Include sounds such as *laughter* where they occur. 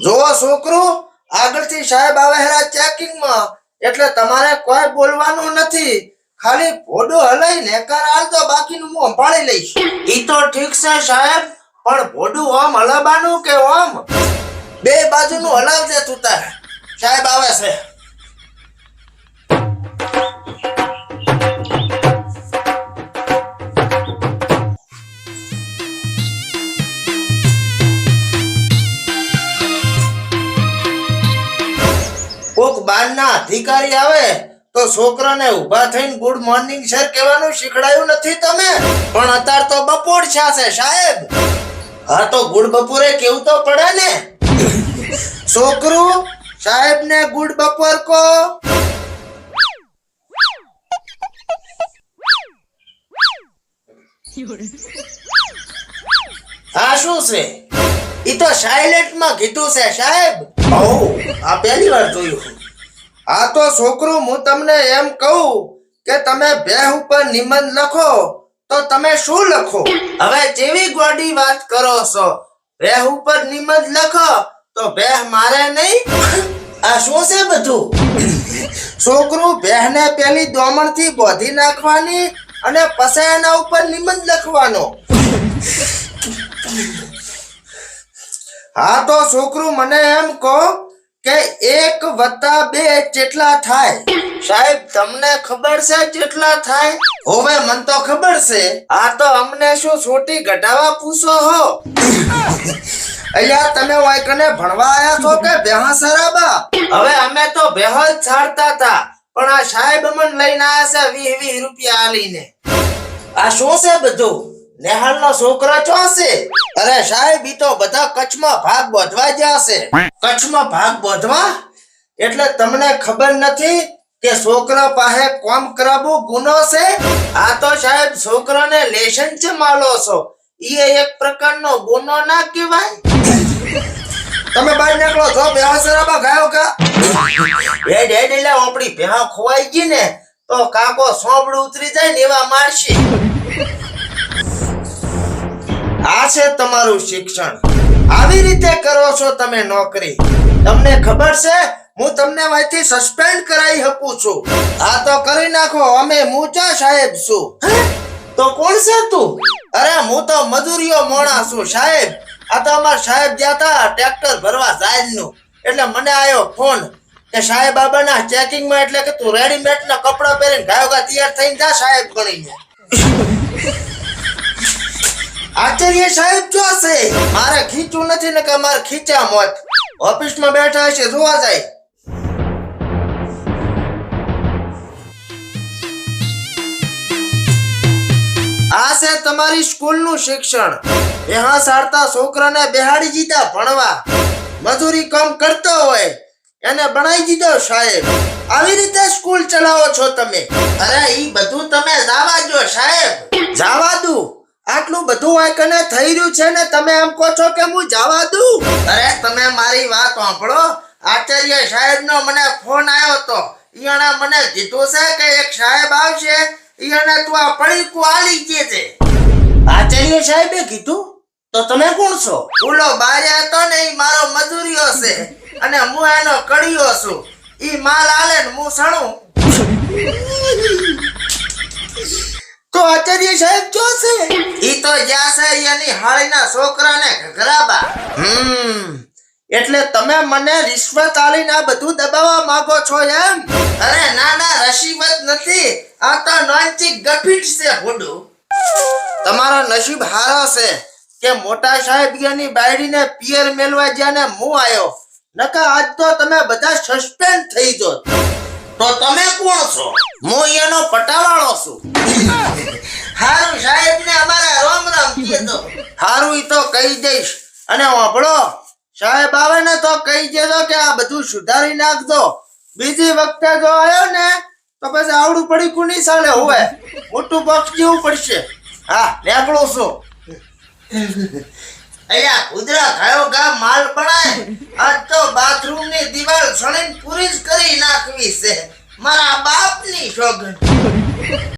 જોવો છોકરો, આગળથી સાહેબ આવે હેરા ચેકિંગમાં એટલે તમારે કોઈ બોલવાનું નથી. ખાલી ભોડો હલાઈને કર આલતો, બાકીનું હું સંભાળી લઈશ. ઈ તો ઠીક છે સાહેબ, પણ ભોડું ઓમ હલાવવાનું કે ઓમ બે બાજુનું હલાવજે તું તારે. સાહેબ આવે છે. કોક બારના અધિકારી આવે તો છોકરાને ઊભા થઈને ગુડ મોર્નિંગ સર કહેવાનું શીખડાયું નથી તમે? પણ અત્યારે તો બપોર છે સાહેબ. હા તો ગુડ બપોરે કેવું તો પડે ને? છોકરું સાહેબ ને ગુડ બપોર કો આ શું છે? ઈ તો સાયલેન્ટમાં કીધું છે સાહેબ. ઓ આ પહેલી વાર જોયું. આ તો છોકરું, હું તમને એમ કહું કે તમે બેહ ઉપર નિબંધ લખો, તો તમે શું લખો? હવે જેવી ગોડી વાત કરો છો બે ઉપર નિબંધ લખો, તો બેહ મારે નહીં? આ શું છે બધું? છોકરું, બેહને પેલી દોમણથી બોધી નાખવાની અને પછી ઉપર નિબંધ લખવાનો. હા તો છોકરું, મને એમ કહો કે એક વત્તા બે કેટલા થાય? સાહેબ, તમને ખબર છે કેટલા થાય? હવે, મને તો ખબર છે. આ તો અમને શું છોટી ઘટાવા પૂછો હો? અહીંયા તમે વાય કને ભણવા આયા છો કે બેહા સરાબા હવે અમે તો બેહો જ છાડતા હતા, પણ આ સાહેબ અમને લઈને આયા છે વીસ વીસ રૂપિયા આલીને. આ શું છે બધું? નેહાલ નો છોકરો ચો છે અરે સાહેબ, ઈ તો બધા કચ્છમાં ભાગ બોધવા ગયા છે કચ્છમાં ભાગ બોધવા? એટલે તમને ખબર નથી કે છોકરા પાસે કોમ કરાવવું ગુનો છે આ તો સાહેબ, છોકરાને લેશન છે માલો છો. ઈ એક પ્રકારનો ગુનો ના કહેવાય? તમે બહાર નીકળો છો બેહાસરાબા ગાયો કા એ હેડ, એટલે આપણી ભેહા ખોવાઈ ગઈ ને, તો કાકો સોંપડું ઉતરી જાય ને એવા મારશે. છે તમારું શિક્ષણ. આવી રીતે કરો છો તમે નોકરી. તમને ખબર છે, હું તમને અહીંથી સસ્પેન્ડ કરાવી શકું છું. આ તો કરી નાખો, અમે મૂચા સાહેબ છું. તો કોણ છે તું? અરે, હું તો મજૂરીઓ મોણા છું, સાહેબ. આ તો અમાર સાહેબ ગયા હતા ટ્રેક્ટર ભરવા નું એટલે મને આવ્યો ફોન કે સાહેબ બાબાના ચેકિંગમાં એટલે કે તું રેડીમેડ ના કપડા પહેરીને ગાયોગા તૈયાર થઈને જા સાહેબ ગણીને. આચાર્ય સાહેબ જો છે મારે ખીચું નથી ને મારે ખીચા મોત. ઓફિસમાં બેઠા હશે, જોવા જાય. આ છે તમારી સ્કૂલનું શિક્ષણ. એહા સારતા છોકરાને બેહાડી દીધા ભણવા. મજૂરી કામ કરતો હોય, એને બનાવી દીધો સાહેબ. આવી રીતે સ્કૂલ ચલાવો છો તમે. અરે, ઈ બધું તમે જાવા દો સાહેબ. જાવા દઉં? આટલું બધું આ કને થઈ રહ્યું છે ને તમે એમ કહો છો કે હું જવા દઉં? અરે તમે મારી વાત સાંભળો. આચાર્ય સાહેબ નો મને ફોન આવ્યો તો. ઈયાણે મને કીધું છે કે એક સાહેબ આવશે. ઈયાણે તું આ પડીકું આલી ગયે છે આચાર્ય સાહેબે કીધું? તો તમે કોણ છો? ઓલો બારે હતો ને ઈ મારો મજૂરીઓ છે. અને હું એનો કડીયો છું. ઈ માલ આલે ને હું સણું. તો આચાર્ય સાહેબ જોશે ઈ તો જાશે એની હાળીના છોકરાને ઘઘરાબા હમ. એટલે તમે મને રિશ્વત આલીને આ બધું દબાવવા માંગો છો એમ? અરે ના ના રસીવત નથી. આ તો નોંચી ગફીટ છે ભોડું. તમારો નસીબ હારો છે કે મોટા સાહેબ એની બાયડીને પિયર મેલવા જ્યાં ને હું આવ્યો નકા આજ તો તમે બધા સસ્પેન્ડ થઈ જો તો તમે કોણ છો? હું એનો પટાવાળો છું. હારું સાહેબ ને અમારા રોમ રામ કહેતો હારું ઈ તો કહી દઈશ. અને વાપડો સાહેબ આવે ને તો કહી દેજો કે આ બધું સુધારી નાખજો. બીજી વખતે જો આવ્યો ને તો પછી આવડું પડી કુની સાલે હોવે મોટું પક્ષ જેવું પડશે. હા નીકળો છું. *laughs* અહીંયા કુદરા ખાયો ગા માલ પડાય. *laughs* આજ તો બાથરૂમની દીવાલ સણીને પૂરી જ કરી નાખવી છે. મારા બાપની સોગંદ.